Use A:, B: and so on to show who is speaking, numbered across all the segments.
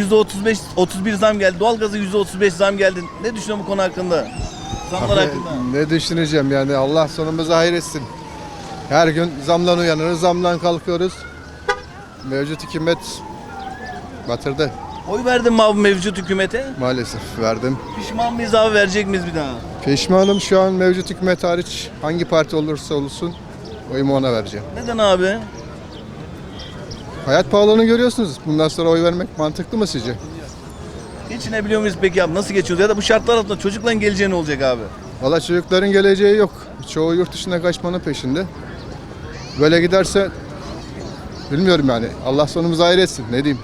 A: %35 31 zam geldi. Doğalgaza %35 zam geldi. Ne düşünüyorsun bu konu hakkında? Zamlar
B: Abi,
A: hakkında.
B: ne düşüneceğim yani Allah sonumuzu hayretsin. Her gün zamdan uyanırız, zamdan kalkıyoruz. Mevcut hükümet batırdı
A: Oy verdin mi abi mevcut hükümete?
B: maalesef verdim.
A: Pişman mıyız abi verecek miyiz bir daha?
B: Pişmanım şu an mevcut hükümet hariç hangi parti olursa olsun oyumu ona vereceğim.
A: Neden abi?
B: Hayat pahalılığını görüyorsunuz. Bundan sonra oy vermek mantıklı mı sizce?
A: Geçinebiliyor muyuz peki abi? Nasıl geçiyoruz? Ya da bu şartlar altında çocukların geleceği ne olacak abi?
B: Valla çocukların geleceği yok. Çoğu yurt dışına kaçmanın peşinde. Böyle giderse bilmiyorum yani. Allah sonumuzu hayretsin. Ne diyeyim?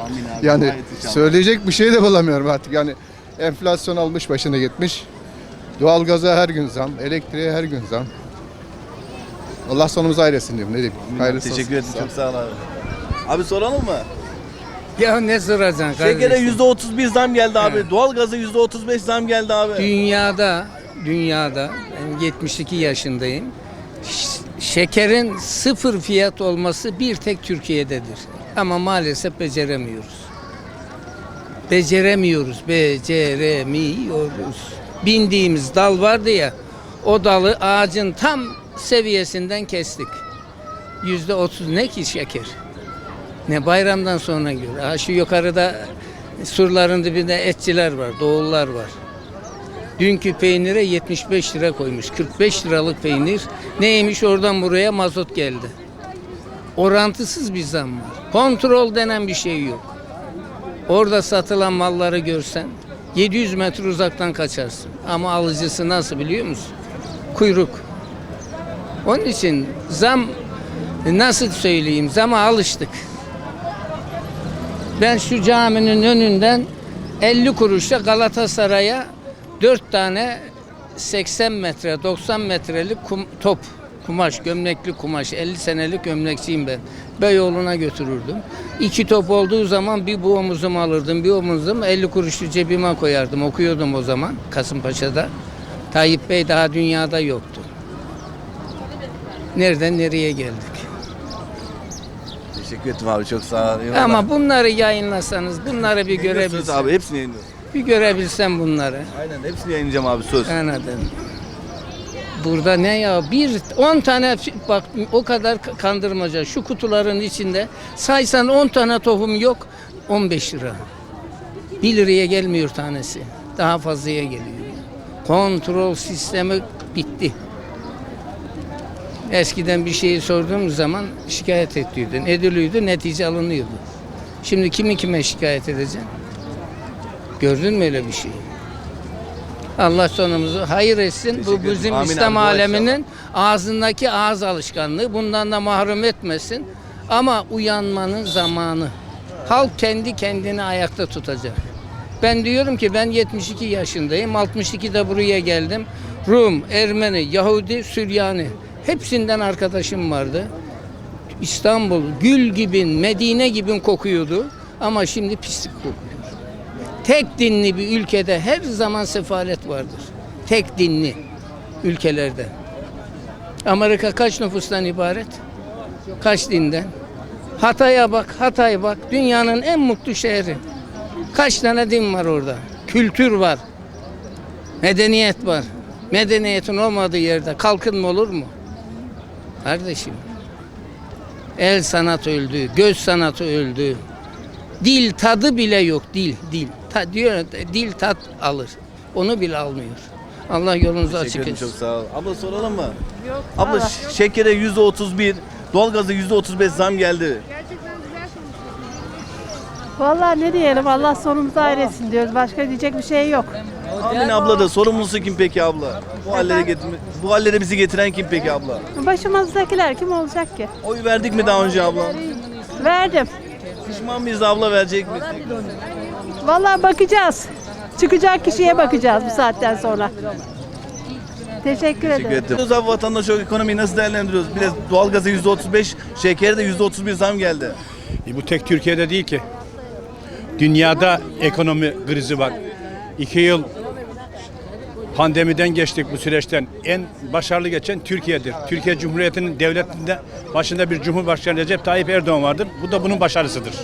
A: Amin abi.
B: Yani
A: gayet inşallah.
B: söyleyecek bir şey de bulamıyorum artık. Yani enflasyon almış başını gitmiş. Doğalgaza her gün zam, elektriğe her gün zam. Allah sonumuzu hayretsin diyorum. Ne diyeyim?
A: Amin abi.
B: Hayırlısı
A: Teşekkür ederim. Çok sağ ol abi. Abi soralım mı?
C: Ya ne soracaksın
A: Şekere
C: kardeşim?
A: %31 zam geldi abi.
C: Evet.
A: Doğalgaza %35 zam geldi abi.
C: Dünyada, dünyada, ben 72 yaşındayım. Ş- Şekerin sıfır fiyat olması bir tek Türkiye'dedir. Ama maalesef beceremiyoruz. Beceremiyoruz, beceremiyoruz. Bindiğimiz dal vardı ya, o dalı ağacın tam seviyesinden kestik. Yüzde otuz ne ki şeker? Ne bayramdan sonra gör. Ha şu yukarıda surların dibinde etçiler var, doğullar var. Dünkü peynire 75 lira koymuş. 45 liralık peynir. Neymiş oradan buraya mazot geldi. Orantısız bir zam var. Kontrol denen bir şey yok. Orada satılan malları görsen 700 metre uzaktan kaçarsın. Ama alıcısı nasıl biliyor musun? Kuyruk. Onun için zam nasıl söyleyeyim zama alıştık. Ben şu caminin önünden 50 kuruşa Galatasaray'a 4 tane 80 metre 90 metrelik kum- top kumaş gömlekli kumaş 50 senelik gömlekçiyim ben. Beyoğlu'na götürürdüm. İki top olduğu zaman bir bu omuzumu alırdım bir omuzum 50 kuruşu cebime koyardım okuyordum o zaman Kasımpaşa'da. Tayyip Bey daha dünyada yoktu. Nereden nereye geldik?
A: Teşekkür ederim abi. Çok sağ ol. Eyvallah.
C: Ama bunları yayınlasanız bunları bir
A: Yayınlıyorsunuz
C: görebilsem.
A: abi. Hepsini yayınlıyoruz.
C: Bir görebilsem bunları.
A: Aynen hepsini yayınlayacağım abi söz.
C: Anladım. Burada ne ya? Bir 10 tane bak o kadar k- kandırmaca. Şu kutuların içinde saysan 10 tane tohum yok 15 lira. 1 liraya gelmiyor tanesi. Daha fazlaya geliyor. Kontrol sistemi bitti. Eskiden bir şeyi sorduğum zaman şikayet ediyordun. Ediliyordu, netice alınıyordu. Şimdi kimi kime şikayet edeceksin? Gördün mü öyle bir şey? Allah sonumuzu hayır etsin.
A: Teşekkür
C: Bu
A: ederim.
C: bizim
A: Amin
C: İslam
A: abi,
C: aleminin ağzındaki ağız alışkanlığı. Bundan da mahrum etmesin. Ama uyanmanın zamanı. Halk kendi kendini ayakta tutacak. Ben diyorum ki ben 72 yaşındayım. 62'de buraya geldim. Rum, Ermeni, Yahudi, Süryani. Hepsinden arkadaşım vardı. İstanbul gül gibi, Medine gibi kokuyordu. Ama şimdi pislik kokuyor. Tek dinli bir ülkede her zaman sefalet vardır. Tek dinli ülkelerde. Amerika kaç nüfustan ibaret? Kaç dinden? Hatay'a bak, Hatay bak. Dünyanın en mutlu şehri. Kaç tane din var orada? Kültür var. Medeniyet var. Medeniyetin olmadığı yerde kalkınma olur mu? Kardeşim. El sanat öldü, göz sanatı öldü. Dil tadı bile yok dil dil. Ta, diyor dil tat alır. Onu bile almıyor. Allah yolunuzu açık etsin.
A: çok sağ ol. Abla soralım mı? Yok. Abla şekere %31, doğalgaza %35 zam geldi.
D: Vallahi ne diyelim Allah sonumuzu hayretsin diyoruz. Başka diyecek bir şey yok.
A: Amin abla da sorumlusu kim peki abla? Bu hallere getirme, bu hallere bizi getiren kim peki abla?
D: Başımızdakiler kim olacak ki?
A: Oy verdik mi daha önce abla?
D: Verdim.
A: Pişman mıyız abla verecek miyiz?
D: Vallahi bakacağız. Çıkacak kişiye bakacağız bu saatten sonra. Teşekkür ederim.
A: Teşekkür ederim. Abi vatandaş olarak ekonomiyi nasıl değerlendiriyoruz? Bir de doğalgaza %35, şekere de %31 zam geldi.
E: E bu tek Türkiye'de değil ki. Dünyada ekonomi krizi var. İki yıl pandemiden geçtik bu süreçten. En başarılı geçen Türkiye'dir. Türkiye Cumhuriyeti'nin devletinde başında bir Cumhurbaşkanı Recep Tayyip Erdoğan vardır. Bu da bunun başarısıdır.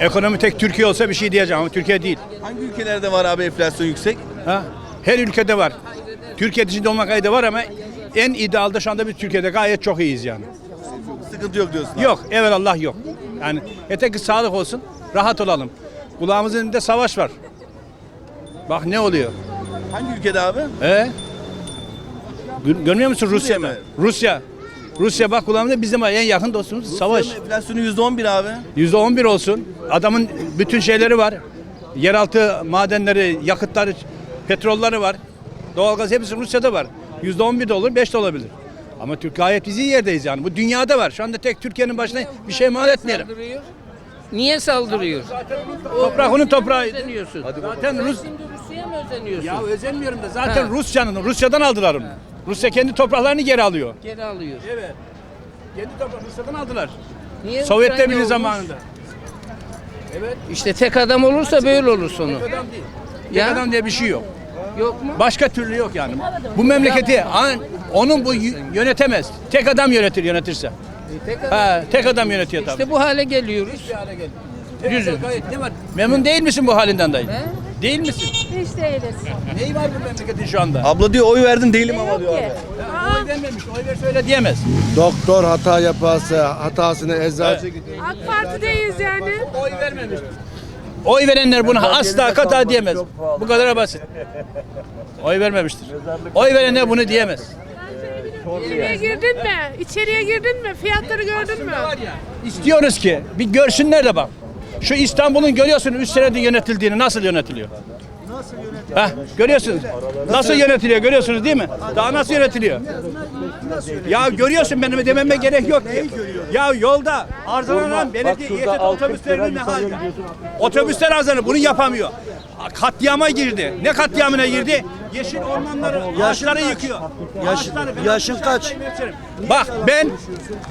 E: Ekonomi tek Türkiye olsa bir şey diyeceğim ama Türkiye değil.
A: Hangi ülkelerde var abi enflasyon yüksek?
E: Ha? Her ülkede var. Türkiye dışında olmak kaydı var ama en idealde şu anda biz Türkiye'de gayet çok iyiyiz yani.
A: Sıkıntı yok diyorsun. abi.
E: Yok, Allah yok. Yani yeter ki sağlık olsun, rahat olalım. Kulağımızın önünde savaş var. Bak ne oluyor?
A: Hangi ülkede abi?
E: He? Gör- Görmüyor musun Rusya mı?
A: mi?
E: Rusya. Rusya bak kulağımda bizim en yakın dostumuz savaş.
A: Enflasyonu %11 abi.
E: Yüzde on bir olsun. Adamın bütün şeyleri var. Yeraltı madenleri, yakıtları, petrolleri var. Doğalgaz hepsi Rusya'da var. Yüzde on bir de olur, beş de olabilir. Ama Türk gayet biz iyi yerdeyiz yani. Bu dünyada var. Şu anda tek Türkiye'nin başına bir şey mal etmeyelim.
C: Saldırıyor. Niye saldırıyor?
E: Toprak onun toprağı.
C: Özeniyorsun.
E: Zaten Rus...
C: Şimdi Rusya'ya mı özeniyorsun?
E: Ya özenmiyorum da zaten
C: Ha.
E: Rusya'nın, Rusya'dan aldılar onu. Rusya kendi topraklarını geri alıyor.
C: Geri alıyor.
E: Evet. Kendi toprak Rusya'dan aldılar.
C: Niye
E: Sovyet
C: Ukrayna
E: Birliği
C: olmuş?
E: zamanında.
C: İşte tek adam olursa böyle olur sonu.
E: Adam değil.
C: Ya?
E: Ya? adam diye bir şey yok.
C: Yok mu?
E: Başka türlü yok yani. Bu memleketi an- onun bu y- yönetemez. Tek adam yönetir yönetirse.
C: Tek adam.
E: Ha, tek adam yönetiyor tabii.
C: İşte bu hale geliyoruz.
E: Var? Memnun değil misin bu halinden dayı?
C: He?
E: Değil misin?
D: Hiç değiliz.
E: Neyi var bu memleketin şu anda?
A: Abla diyor oy verdim değilim ama
D: Yok
A: diyor.
E: Oy vermemiş. Oy verse öyle diyemez.
B: Doktor hata yaparsa hatasını eczacı
F: AK Parti'deyiz yani.
E: Oy vermemiş. Oy verenler bunu asla kata diyemez. Bu kadar basit. Oy vermemiştir. Oy verenler bunu diyemez.
F: İçeriye girdin mi? İçeriye girdin mi? Fiyatları gördün mü?
E: İstiyoruz ki bir görsünler de bak. Şu İstanbul'un görüyorsun 3 senedir yönetildiğini nasıl yönetiliyor? Nasıl yönetiliyor? Heh, görüyorsunuz. Nasıl yönetiliyor görüyorsunuz değil mi? Daha nasıl yönetiliyor? Ya görüyorsun benim dememe gerek yok ki. Ya yolda arzalanan belediye İETT otobüslerinin ne halde? Otobüsler arızalanıyor bunu yapamıyor. Katliama girdi. Ne katliamına girdi? Yeşil ormanları, ağaçları yıkıyor. Ağaçları- ben
G: yaşın kaç?
E: Bak ben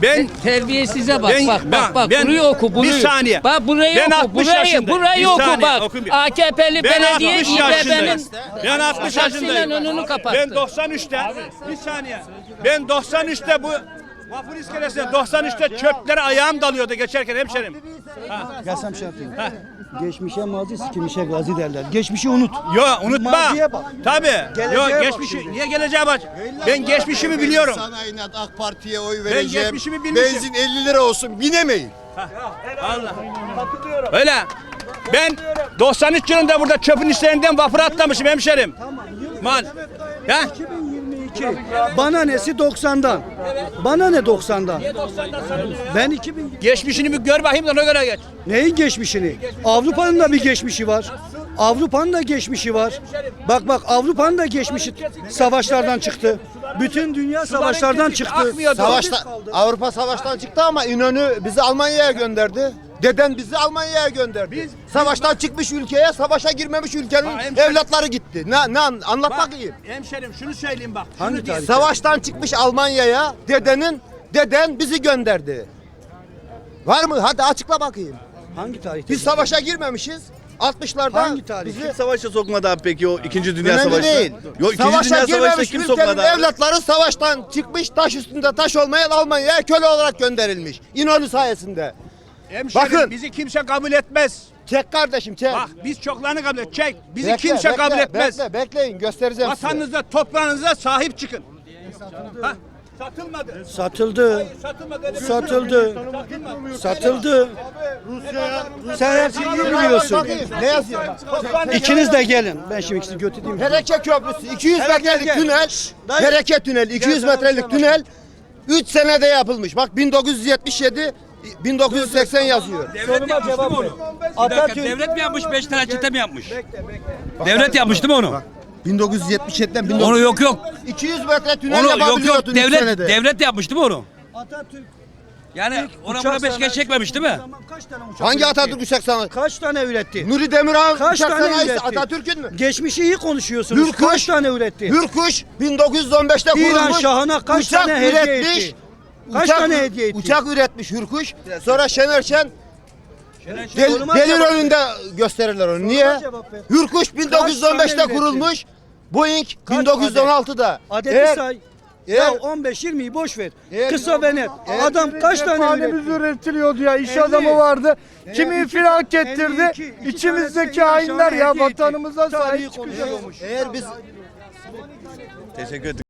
E: ben
C: Terbiyesize bak
E: Ben-
C: bak bak bak
E: ben-
C: burayı oku
E: bir
C: burayı.
E: saniye.
C: Bak burayı
E: Ben
C: oku
E: 60
C: burayı
E: yaşındayım.
C: burayı
E: Bir
C: oku
E: saniye,
C: bak.
E: okuyayım.
C: AKP'li
E: Ben
C: belediye
E: 60 yaşındayım.
C: İBB'nin
E: Ben 60
C: Şahsıyla
E: yaşındayım.
C: önünü kapattı.
E: Ben 93'te bir saniye. Ben 93'te bu Vapur iskelesinde 93'te çöplere ayağım dalıyordu geçerken hemşerim.
G: Gelsem şey yapayım. Geçmişe mazi, sikmişe gazi derler. Geçmişi unut.
E: Yo unutma.
G: Maziye bak.
E: Tabii.
G: Geleceğe
E: Yo
G: bak
E: geçmişi
G: şimdi.
E: niye geleceğe bak? Ben geçmişimi biliyorum.
H: Sana inat AK Parti'ye oy vereceğim.
E: geçmişimi bilmişim.
H: Benzin 50 lira olsun binemeyin.
E: Allah. Öyle. Ben 93 yılında burada çöpün işlerinden vapur atlamışım hemşerim. Mal. Ya?
G: 2022. Bana nesi 90'dan? Bana ne 90'dan? Ben 2000
E: Geçmişini bir gör bakayım da ona göre geç.
G: Neyin geçmişini? Avrupa'nın da bir geçmişi var. Avrupa'nın da geçmişi var. Bak bak Avrupa'nın da geçmişi savaşlardan çıktı. Bütün dünya savaşlardan çıktı.
H: Savaşta Avrupa savaştan çıktı ama İnönü bizi Almanya'ya gönderdi. Deden bizi Almanya'ya gönderdi. Savaştan çıkmış ülkeye, savaşa girmemiş ülkenin
E: Ha, hemşerim.
H: evlatları gitti. Ne ne an- anlat
E: Bak,
H: bakayım.
E: hemşerim şunu söyleyeyim bak. Şunu
G: Hangi
E: diyeyim.
G: tarih?
H: Savaştan çıkmış Almanya'ya dedenin deden bizi gönderdi. Var mı? Hadi açıkla bakayım.
G: Hangi tarihte?
H: Biz savaşa girmemişiz. 60'larda
G: Hangi tarih?
H: bizi
A: Kim savaşa sokmadı abi peki o 2. Dünya
H: Önemli
A: Savaşı'na?
H: değil.
A: Yok 2.
H: Savaşa
A: Dünya Savaşı'na
H: girmemiş
A: kim
H: ülkenin
A: sokmadı abi?
H: evlatları savaştan çıkmış taş üstünde taş olmayan Almanya'ya köle olarak gönderilmiş. İnönü sayesinde.
E: Hemşerim
H: Bakın.
E: bizi kimse kabul etmez.
H: Çek kardeşim çek.
E: Bak biz çoklarını kabul et. Çek. Bizi
H: Bekle,
E: kimse
H: bekle,
E: kabul etmez.
H: Bekle, bekleyin göstereceğim size.
E: Vatanınıza, toprağınıza sahip çıkın. Ha? Satılmadı.
G: Satıldı.
E: Hayır, satılmadı. Öyle bir şey
G: Satıldı.
E: Satılmadı.
G: Satıldı. Sen her şeyi iyi biliyorsun.
H: Bakayım, ne yazıyor?
G: İkiniz de gelin. Ben şimdi ikisini götüreyim.
H: Pereke Köprüsü 200
G: Gel,
H: metrelik tünel.
G: Dayı.
H: Pereke tüneli 200
G: sana bir şey
H: metrelik tünel 3 senede yapılmış. Bak 1977 1980 yazıyor.
G: Soruma cevap ver. Atatürk
I: Devlet mi yapmış 5 tane çete mi yapmış? Devlet yapmış değil mi onu?
H: 1977'den
I: Onu yok yok.
H: 200 metre tünel
I: Onu yok
H: yapabiliyordun
I: yok. Devlet
H: senede.
I: devlet yapmış değil mi onu?
G: Atatürk
I: Yani ona buna beş kez çekmemiş değil mi?
G: zaman Kaç tane uçak
H: Hangi
G: üretti?
H: Atatürk uçak sanayisi?
G: Kaç tane üretti?
H: Nuri Demirhan
G: Kaç
H: uçak
G: tane
H: sanayisi
G: üretti?
H: Atatürk'ün mü?
G: Geçmişi iyi konuşuyorsunuz.
H: Hürkuş.
G: Kaç tane üretti?
H: Hürkuş 1915'te
G: İran
H: kurulmuş.
G: Şahı'na kaç
H: uçak
G: tane hediye
H: üretmiş.
G: etti? Kaç tane hediye etti?
H: Uçak üretmiş Hürkuş. Sonra Şener Şen del, delir
G: cevap ver.
H: önünde gösterirler onu. Niye? Hürkuş
G: tane
H: 1915'te
G: üretti?
H: kurulmuş. Boeing
G: Kaç
H: 1916'da.
G: Adeti
H: Eğer
G: say.
H: Eğer-
G: Ya 15-20'yi boş ver.
H: Eğer-
G: Kısa ve net. Adam kaç tane üretiyor?
J: üretiliyordu ya. iş
G: 50.
J: adamı vardı. Kimi
G: iki
J: infilak
G: tane-
J: ettirdi.
G: 52, iki
J: İçimizdeki hainler ya vatanımıza sahip
G: konuşuyormuş.
H: Eğer biz
A: Teşekkür ederim.